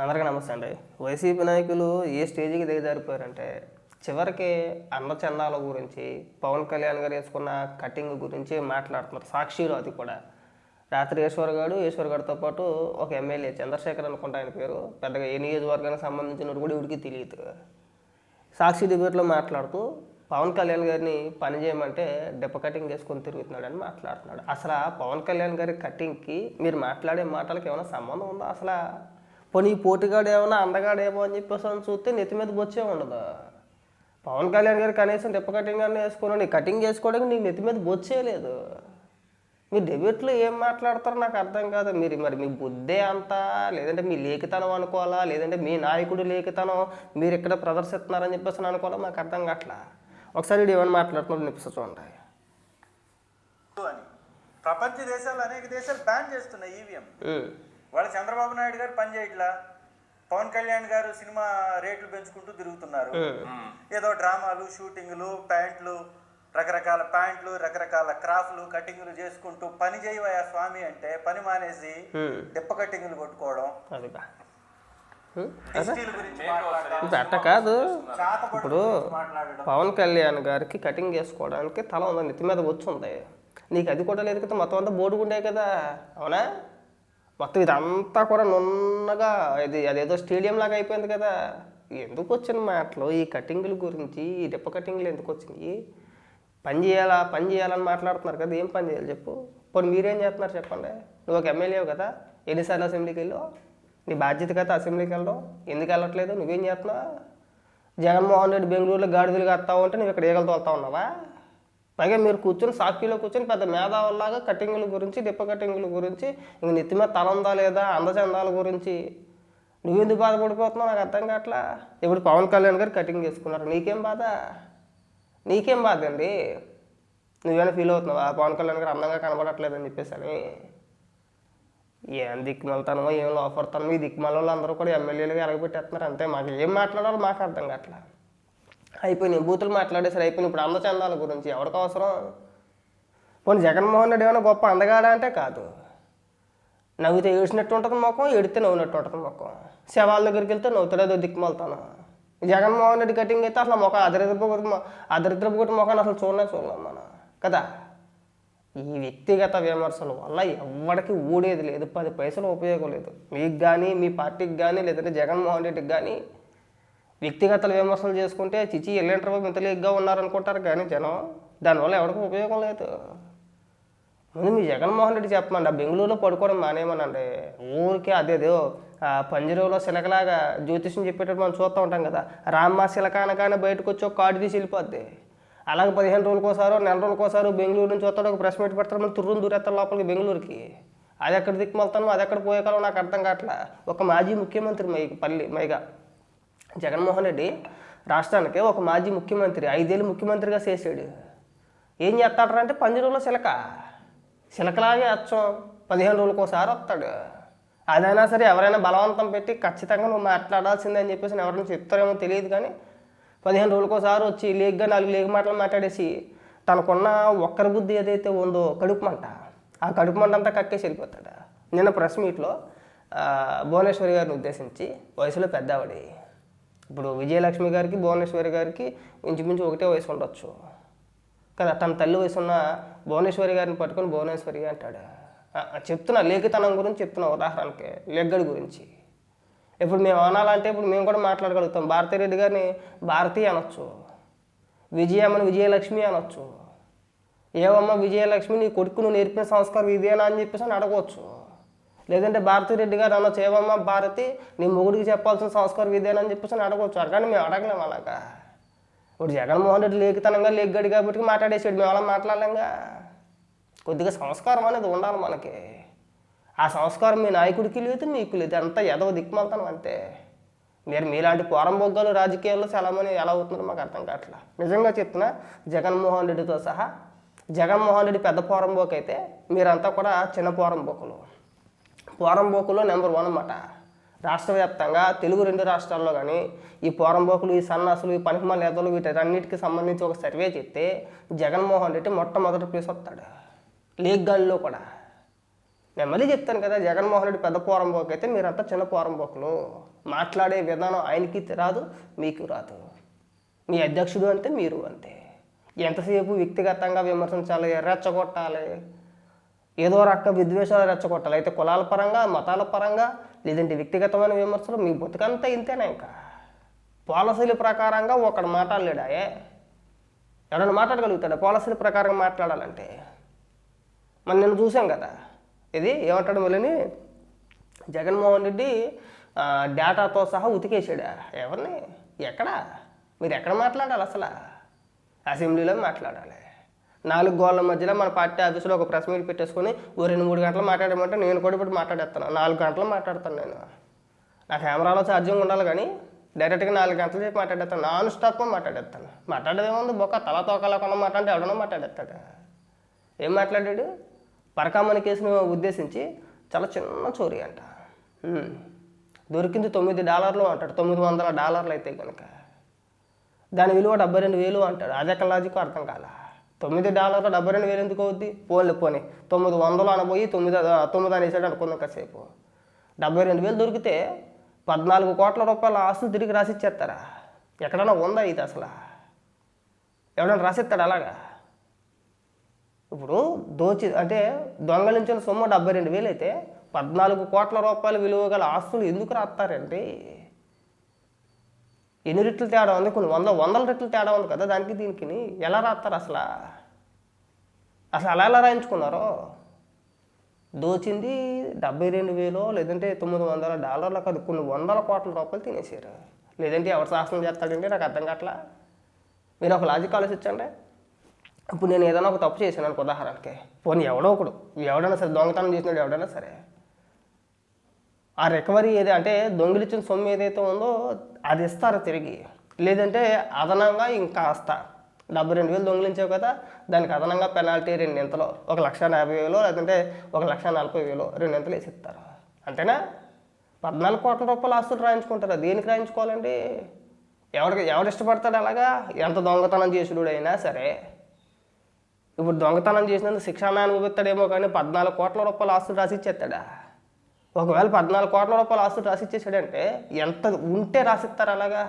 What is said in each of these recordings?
అందరికీ నమస్తే అండి. వైసీపీ నాయకులు ఏ స్టేజ్కి దిగజారిపోయారంటే చివరికి అన్నచందాల గురించి పవన్ కళ్యాణ్ గారు వేసుకున్న కటింగ్ గురించి మాట్లాడుతున్నారు. సాక్షిలో అది కూడా. రాత్రి ఈశ్వర్ గారు ఈశ్వర్ గారితో పాటు ఒక ఎమ్మెల్యే చంద్రశేఖర్ అనుకుంటా ఆయన పేరు. పెద్దగా ఏ నియోజకవర్గానికి సంబంధించిన కూడా ఇవిడికి తెలియదు. సాక్షి డిబేట్లో మాట్లాడుతూ పవన్ కళ్యాణ్ గారిని పని చేయమంటే డెప్ప కటింగ్ చేసుకొని తిరుగుతున్నాడు అని మాట్లాడుతున్నాడు. అసలు ఆ పవన్ కళ్యాణ్ గారి కటింగ్కి మీరు మాట్లాడే మాటలకు ఏమైనా సంబంధం ఉందా అసలు? పోనీ పోటీగాడు ఏమైనా అందగాడేమో అని చెప్పేసి అని చూస్తే నెత్తి మీద బొచ్చే ఉండదు? పవన్ కళ్యాణ్ గారు కనీసం డెప్ప కటింగ్ అన్న వేసుకున్నాడు. నీ కటింగ్ చేసుకోవడానికి నీకు నెత్తి మీద బొచ్చే లేదు. మీ డెబ్యూట్లో ఏం మాట్లాడతారో నాకు అర్థం కాదు. మీరు మరి మీ బుద్ధే అంతా? లేదంటే మీ లేఖితనం అనుకోవాలా? లేదంటే మీ నాయకుడు లేఖితనం మీరు ఇక్కడ ప్రదర్శిస్తున్నారని చెప్పేసి అని అనుకోవాలా? మాకు అర్థం కావట్లా? ఒకసారి వీడు ఏమైనా మాట్లాడుతున్నాడు నిప్పిస్తా చూడండి. ప్రపంచ దేశాలు అనేక దేశాలు బ్యాన్ చేస్తున్నాయి ఈవీఎం ఉమ్, వాళ్ళ చంద్రబాబు నాయుడు గారు పని చేయట్లా? పవన్ కళ్యాణ్ గారు సినిమా రేట్లు పెంచుకుంటూ తిరుగుతున్నారు. ఏదో డ్రామాలు షూటింగ్లు ప్యాంట్లు రకరకాల ప్యాంట్లు రకరకాల క్రాఫ్ట్లు కటింగ్లు చేసుకుంటూ పని చేయవయ్యా స్వామి అంటే పని మానేసి డిప్ప కటింగ్లు కొట్టుకోవడం. అట్ట కాదు. ఇప్పుడు పవన్ కళ్యాణ్ గారికి కటింగ్ చేసుకోవడానికి తల ఉంది నెత్తి మీద వచ్చి ఉంది నీకు అది కూడా లేదు కదా మొత్తం అంతా బోడుగుండే కదా అవునా? మొత్తం ఇదంతా కూడా నున్నగా ఇది అదేదో స్టేడియం లాగా అయిపోయింది కదా. ఎందుకు వచ్చిన మాటలు? ఈ కటింగ్ల గురించి ఈ డిప్ప కటింగ్లు ఎందుకు వచ్చినాయి? పని చేయాలా? పని చేయాలని మాట్లాడుతున్నారు కదా ఏం పని చేయాలి చెప్పు. పోనీ మీరేం చేస్తున్నారు చెప్పండి. నువ్వు ఒక ఎమ్మెల్యే కదా ఎన్నిసార్లు అసెంబ్లీకి వెళ్ళావు? నీ బాధ్యత కదా అసెంబ్లీకి వెళ్ళడం. ఎందుకు వెళ్ళట్లేదు? నువ్వేం చేస్తున్నావు? జగన్మోహన్ రెడ్డి బెంగళూరులో గాడిదలు కడతావు అంటే నువ్వు ఇక్కడ ఈగలు తోలుతా ఉన్నావా? పైగా మీరు కూర్చొని సాక్షిలో కూర్చొని పెద్ద మేధావుల్లాగా కటింగుల గురించి డిప్ప కటింగుల గురించి ఇంక నెత్తి తలందా ఉందా లేదా అందచందాల గురించి. నువ్వెందుకు బాధపడిపోతున్నావు? నాకు అర్థం కావట్లా? ఇప్పుడు పవన్ కళ్యాణ్ గారు కటింగ్ చేసుకున్నారు. నీకేం బాధ? నీకేం బాధ అండి? నువ్వేమైనా ఫీల్ అవుతున్నావా? పవన్ కళ్యాణ్ గారు అందంగా కనబడట్లేదని చెప్పేసి అని. ఏం దిక్కుమెళ్తానో ఏం లోపడతానో ఈ దిక్కుమల వాళ్ళు అందరూ కూడా ఎమ్మెల్యేలుగా ఎరగబెట్టేస్తున్నారు. అంతే మాకు ఏం మాట్లాడాలో మాకు అర్థం కావట్లా. అయిపోయినాయి. బూతులు మాట్లాడేసరి అయిపోయినాయి. ఇప్పుడు అందచందాల గురించి ఎవరికి అవసరం? పోనీ జగన్మోహన్ రెడ్డి ఏమైనా గొప్ప అందగాడా అంటే కాదు. నవ్వితే ఏడ్చినట్టు ఉంటుంది ముఖం ఎడితే నవ్వునట్టు ఉంటుంది ముఖం. శవాల దగ్గరికి వెళ్తే నవ్వుతాడేదో దిక్కుమలుతాను. జగన్మోహన్ రెడ్డి కటింగ్ అయితే అసలు ముఖం అదరిద్రపు అదరిద్రపు ముఖాన్ని అసలు చూడలే చూడలేం మనం. కదా? ఈ వ్యక్తిగత విమర్శల వల్ల ఎవరికి ఊడేది లేదు. పది పైసలు ఉపయోగం లేదు. మీకు కానీ మీ పార్టీకి కానీ లేదంటే జగన్మోహన్ రెడ్డికి కానీ వ్యక్తిగత విమర్శలు చేసుకుంటే చిచి ఎల్లంటారు బాబు ఇంత లీక్గా ఉన్నారనుకుంటారు కానీ జనం దానివల్ల ఎవరికి ఉపయోగం లేదు. ముందు మీ జగన్మోహన్ రెడ్డి చెప్పమండి బెంగళూరులో పడుకోవడం మానేమనండి ఊరికే అదేదో ఆ పంజరంలో శిలకలాగా జ్యోతిష్యం చెప్పేటప్పుడు మనం చూస్తూ ఉంటాం కదా రామ్మ శిలక అనగానే బయటకు వచ్చి ఒక కార్డు తీసి వెళ్ళిపోద్ది. అలాగే పదిహేను రోజులకోసారో నెల రోజులకోసారో బెంగళూరు నుంచి వస్తాడు ఒక ప్రెస్ మీట్ పెడతారు మనం తుర్రుని దూరేస్తారు లోపలికి బెంగళూరుకి. అది ఎక్కడ దిక్కుమలుతాను అది ఎక్కడ పోయే కాలం నాకు అర్థం కావట్లా. ఒక మాజీ ముఖ్యమంత్రి మై పల్లి మైగా. జగన్మోహన్ రెడ్డి రాష్ట్రానికి ఒక మాజీ ముఖ్యమంత్రి ఐదేళ్ళు ముఖ్యమంత్రిగా చేసాడు ఏం చేస్తాడంటే పంజరంలో శిలక. శిలకలాగే అచ్చం. పదిహేను రోజులకు ఒకసారి వస్తాడు. అదైనా సరే ఎవరైనా బలవంతం పెట్టి ఖచ్చితంగా నువ్వు మాట్లాడాల్సిందే అని చెప్పేసి ఎవరైనా చెప్తారేమో తెలియదు కానీ పదిహేను రోజులకోసారి వచ్చి లేగ్గా నాలుగు లేక మాటలు మాట్లాడేసి తనకున్న ఒక్కరి బుద్ధి ఏదైతే ఉందో కడుపు మంట ఆ కడుపు మంట అంతా కక్కేసి వెళ్ళిపోతాడు. నిన్న ప్రెస్ మీట్లో భువనేశ్వరి గారిని ఉద్దేశించి వయసులో పెద్దవాడి. ఇప్పుడు విజయలక్ష్మి గారికి భువనేశ్వరి గారికి ఇంచుమించు ఒకటే వయసు ఉండొచ్చు. కదా తన తల్లి వయసు ఉన్న భువనేశ్వరి గారిని పట్టుకొని భువనేశ్వరి అంటాడు. చెప్తున్నా లేఖితనం గురించి చెప్తున్నా ఉదాహరణకి లెగ్గడి గురించి. ఇప్పుడు మేము అనాలంటే ఇప్పుడు మేము కూడా మాట్లాడగలుగుతాం. భారతీరెడ్డి గారిని భారతి అనొచ్చు. విజయమ్మని విజయలక్ష్మి అనొచ్చు. ఏవమ్మ విజయలక్ష్మి నీ కొడుకు నువ్వు నేర్పిన సంస్కారం ఇదేనా అని చెప్పేసి అని అడగవచ్చు. లేదంటే భారతిరెడ్డి గారు అన్న ఏవమ్మ భారతి నీ మొగుడికి చెప్పాల్సిన సంస్కారం ఇదేనని చెప్పేసి అని అడగవచ్చు కానీ మేము అడగలేము అలాగా. ఇప్పుడు జగన్మోహన్ రెడ్డి లేఖితనంగా లేగ్గాడు కాబట్టి మాట్లాడేసాడు మేము అలా మాట్లాడలేంగా. కొద్దిగా సంస్కారం అనేది ఉండాలి మనకి. ఆ సంస్కారం మీ నాయకుడికి లేదు మీకు లేదు. అంతా ఎదవ దిక్కుమంతాను అంతే. మీరు మీలాంటి పోరంబొగ్గలు రాజకీయాల్లో చాలామంది ఎలా అవుతుందో మాకు అర్థం కావట్లా. నిజంగా చెప్తున్నా జగన్మోహన్ రెడ్డితో సహా జగన్మోహన్ రెడ్డి పెద్ద పోరంబోకు అయితే మీరంతా కూడా చిన్న పోరంబోకులు పోరంబోకులో నెంబర్ వన్ అన్నమాట. రాష్ట్ర వ్యాప్తంగా తెలుగు రెండు రాష్ట్రాల్లో కానీ ఈ పోరంబోకులు ఈ సన్నాసులు ఈ పనికిమాల నేతలు వీటన్నిటికి సంబంధించి ఒక సర్వే చేస్తే జగన్మోహన్ రెడ్డి మొట్టమొదటి ప్లేస్ వస్తాడు. లేక్ గాల్లో కూడా. నేను మళ్ళీ చెప్తాను కదా జగన్మోహన్ రెడ్డి పెద్ద పోరంబోకు అయితే మీరంతా చిన్న పోరంబోకులు. మాట్లాడే విధానం ఆయనకి రాదు మీకు రాదు. మీ అధ్యక్షుడు అంతే మీరు అంతే. ఎంతసేపు వ్యక్తిగతంగా విమర్శించాలి రెచ్చగొట్టాలి ఏదో రక విద్వేషాలు రెచ్చగొట్టాలి. అయితే కులాల పరంగా మతాల పరంగా లేదంటే వ్యక్తిగతమైన విమర్శలు మీ బతుకంతా ఇంతేనా ఇంకా? పాలసీల ప్రకారంగా ఒకడు మాట్లాడలేడాయే ఎవడన్నా మాట్లాడగలుగుతాడు? పాలసీల ప్రకారంగా మాట్లాడాలంటే? మనం నిన్న చూసాం కదా. ఇది ఏమంటాడు మళ్ళీని? జగన్మోహన్ రెడ్డి డేటాతో సహా ఉతికేసాడా ఎవరిని? ఎక్కడ? మీరు ఎక్కడ మాట్లాడాలి అసలు? అసెంబ్లీలో మాట్లాడాలి. నాలుగు గోళ్ళ మధ్యలో మన పార్టీ ఆఫీసులో ఒక ప్రెస్ మీట్ పెట్టేసుకొని ఓ రెండు మూడు గంటలు మాట్లాడమంటే నేను కూడా ఇప్పుడు మాట్లాడేస్తాను. నాలుగు గంటలు మాట్లాడతాను నేను. నా కెమెరాలో ఛార్జింగ్ ఉండాలి కానీ డైరెక్ట్గా నాలుగు గంటలు చెప్పి మాట్లాడేస్తాను. Non stop మాట్లాడేస్తాను. మాట్లాడేదేముంది? బొక్క తల తోకలేకుండా మాట్లాడితే ఎవడనో మాట్లాడేస్తాడు. ఏం మాట్లాడాడు? పరకామణి కేసును ఉద్దేశించి చాలా చిన్న చోరీ అంట. దొరికింది తొమ్మిది డాలర్లు అంటాడు. తొమ్మిది వందల డాలర్లు అయితే కనుక దాని విలువ డెబ్బై రెండు వేలు అంటాడు. అదే లాజిక్ అర్థం కాల? తొమ్మిది డాలర్లు డెబ్బై రెండు వేలు ఎందుకు అవుద్ది? పోలే పోనీ. తొమ్మిది వందలు అనబోయి తొమ్మిది తొమ్మిది అనేసాడు అనుకుందాం కాసేపు. డెబ్బై రెండు వేలు దొరికితే పద్నాలుగు కోట్ల రూపాయల ఆస్తులు తిరిగి రాసిచ్చేస్తారా? ఎక్కడైనా ఉందా ఇది అసలు? ఎవడన్నా రాసిస్తాడు అలాగా? ఇప్పుడు దోచి అంటే దొంగలించిన సొమ్ము డెబ్బై రెండు వేలు అయితే పద్నాలుగు కోట్ల రూపాయల విలువ గల ఆస్తులు ఎందుకు రాస్తారండి? ఎన్ని రెట్లు తేడా ఉంది? కొన్ని వంద వందల రెట్లు తేడా ఉంది కదా దానికి దీనికి ఎలా రాస్తారు అసలు? అసలు అలా ఎలా రాయించుకున్నారు? దోచింది డెబ్బై రెండు వేలు లేదంటే తొమ్మిది వందల డాలర్లు కాదు కొన్ని వందల కోట్ల రూపాయలు తినేసారు లేదంటే ఎవరు శాసనం చేస్తాడంటే నాకు అర్థం కావట్లా. మీరు ఒక లాజిక్ ఆలోచించండి. ఇప్పుడు నేను ఏదైనా ఒక తప్పు చేశాను అనుకో ఉదాహరణకి. పోనీ ఎవడో ఒకడు ఎవడైనా సరే దొంగతనం చేసినాడు ఎవడైనా సరే. ఆ రికవరీ ఏది అంటే దొంగిలించిన సొమ్ము ఏదైతే ఉందో అది ఇస్తారు తిరిగి. లేదంటే అదనంగా ఇంకా వస్తా డెబ్బై రెండు వేలు దొంగిలించావు కదా దానికి అదనంగా పెనాల్టీ రెండింతలో ఒక లక్ష యాభై వేలు లేదంటే ఒక లక్ష నలభై వేలు రెండింతలు వేసి ఇస్తారు. అంతేనా? పద్నాలుగు కోట్ల రూపాయలు ఆస్తులు రాయించుకుంటారా? దేనికి రాయించుకోవాలండి? ఎవరికి ఎవరు ఇష్టపడతాడు అలాగా? ఎంత దొంగతనం చేసుడైనా అయినా సరే. ఇప్పుడు దొంగతనం చేసినందుకు శిక్షణ అనుభవిస్తాడేమో కానీ పద్నాలుగు కోట్ల రూపాయలు ఆస్తులు రాసి ఇచ్చేస్తాడా? ఒకవేళ పద్నాలుగు కోట్ల రూపాయలు ఆస్తులు రాసి ఇచ్చేసాడంటే ఎంత ఉంటే రాసిస్తారు అలాగా?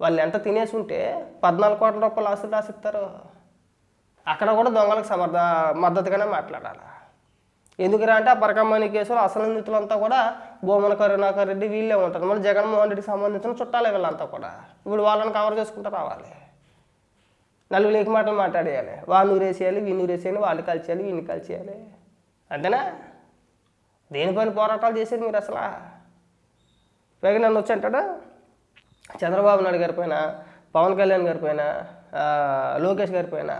వాళ్ళు ఎంత తినేసి ఉంటే పద్నాలుగు కోట్ల రూపాయలు ఆస్తులు రాసిస్తారు. అక్కడ కూడా దొంగలకు సమర్థ మద్దతుగానే మాట్లాడాలి. ఎందుకురా అంటే ఆ పరకమ్మని కేసులు అసలు నిధులంతా కూడా భూమన కరుణాకర్ రెడ్డి వీళ్ళే ఉంటారు. మళ్ళీ జగన్మోహన్ రెడ్డికి సంబంధించిన చుట్టాలే వీళ్ళంతా కూడా. ఇప్పుడు వాళ్ళని కవర్ చేసుకుంటూ రావాలి. నలుగురు లేక మాటలు మాట్లాడేయాలి. వాళ్ళు నూరేసేయాలి వీళ్ళు నూరేసేయాలి వాళ్ళు కలిసేయాలి వీళ్ళు కలిసేయాలి. అంతేనా? దేనిపైన పోరాటాలు చేసేది మీరు అసలు? పైగా నన్ను వచ్చి అంటాడు? చంద్రబాబు నాయుడు గారి పైన పవన్ కళ్యాణ్ గారి పైన లోకేష్ గారి పైన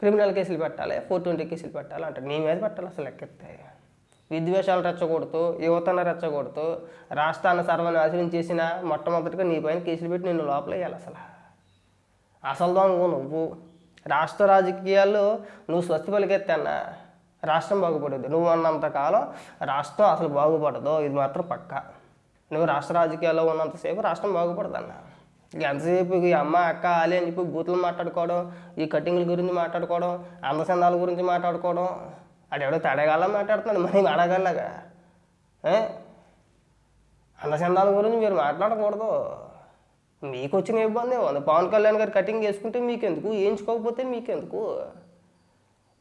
క్రిమినల్ కేసులు పెట్టాలి ఫోర్ ట్వంటీ కేసులు పెట్టాలి అంటే నీ మీద పెట్టాలి అసలు లెక్కెత్తే విద్వేషాలు రెచ్చకూడదు యువతను రెచ్చకూడదు రాష్ట్రాన్ని సర్వనాశనం చేసిన మొట్టమొదటిగా నీ పైన కేసులు పెట్టి నిన్ను లోపల వేయాలి అసలు. అసలు దొంగ నువ్వు. రాష్ట్ర రాజకీయాల్లో నువ్వు స్వస్తి పలికెత్తన్నా. రాష్ట్రం బాగుపడదు నువ్వు అన్నంత కాలం రాష్ట్రం అసలు బాగుపడదు ఇది మాత్రం పక్క. నువ్వు రాష్ట్ర రాజకీయాల్లో ఉన్నంతసేపు రాష్ట్రం బాగుపడదన్న. అన్న ఎంతసేపు ఈ అమ్మ అక్క ఆలి అని చెప్పి బూతులు మాట్లాడుకోవడం ఈ కటింగ్ల గురించి మాట్లాడుకోవడం అందచందాల గురించి మాట్లాడుకోవడం అడెవడో తడగాల మాట్లాడుతున్నాడు మరి అడగలగా అందచందాల గురించి మీరు మాట్లాడకూడదు. మీకు వచ్చిన ఇబ్బంది ఉంది. పవన్ కళ్యాణ్ గారు కటింగ్ చేసుకుంటే మీకెందుకు? వేయించుకోకపోతే మీకెందుకు?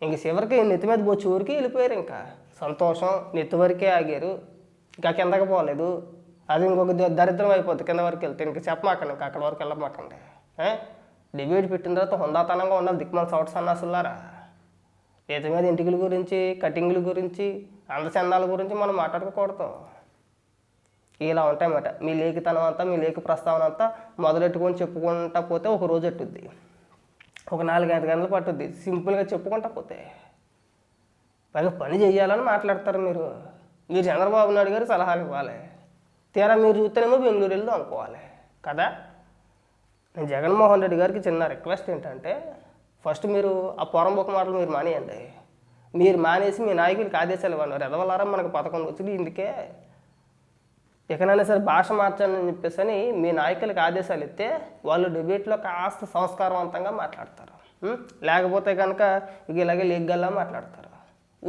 ఇంక చివరికి నెత్తి మీద బొచ్చి ఊరికి వెళ్ళిపోయారు ఇంకా. సంతోషం నెత్తి వరకే ఆగారు. ఇంకా కిందకి పోలేదు. అది ఇంకొక దరిద్రం అయిపోద్ది కింద వరకు వెళ్తే. ఇంక చెప్పమాకండి ఇంకా అక్కడ వరకు వెళ్ళమాకండి. డిబేట్ పెట్టిన తర్వాత హుందాతనంగా ఉండాలి దిక్మాల సౌట్ సన్నాసులారా? నెత్తి మీద ఇంటికల గురించి కటింగ్ల గురించి అందచందాల గురించి మనం మాట్లాడుకోకూడదు ఇలా ఉంటాయన్నమాట. మీ లేఖితనం అంతా మీ లేఖ ప్రస్తావన అంతా మొదలెట్టుకొని చెప్పుకుంటా పోతే ఒక రోజు ఎట్టుద్ది ఒక నాలుగైదు ఐదు గంటలు పట్టుద్ది. సింపుల్గా చెప్పుకుంటా పోతే. పైగా పని చేయాలని మాట్లాడతారు మీరు. మీరు చంద్రబాబు నాయుడు గారు సలహాలు ఇవ్వాలి. తీరా మీరు చూస్తేనేమో బెంగళూరు వెళ్దాం అనుకోవాలి కదా? నేను జగన్మోహన్ రెడ్డి గారికి చిన్న రిక్వెస్ట్ ఏంటంటే ఫస్ట్ మీరు ఆ పొరంబొక్క మాటలు మీరు మానేయండి. మీరు మానేసి మీ నాయకుడికి ఆదేశాలు ఇవ్వండి. ఎదవలారా మనకు పథకం వచ్చింది. ఇందుకే ఎక్కడైనా సరే భాష మార్చాలని చెప్పేసి అని మీ నాయకులకు ఆదేశాలు ఇస్తే వాళ్ళు డిబేట్లో కాస్త సంస్కారవంతంగా మాట్లాడతారు. లేకపోతే కనుక ఇక ఇలాగే లేగ్గల్లా మాట్లాడతారు.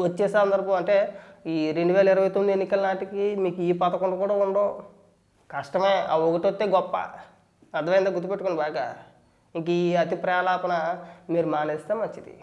వచ్చే సందర్భం అంటే ఈ రెండు వేల ఇరవై తొమ్మిది ఎన్నికల నాటికి మీకు ఈ పథకం కూడా ఉండవు. కష్టమే ఆ ఒకటి వస్తే గొప్ప. అర్థమైందా? గుర్తుపెట్టుకోండి బాగా. ఇంక ఈ అతి ప్రేలాపన మీరు మానేస్తే మంచిది.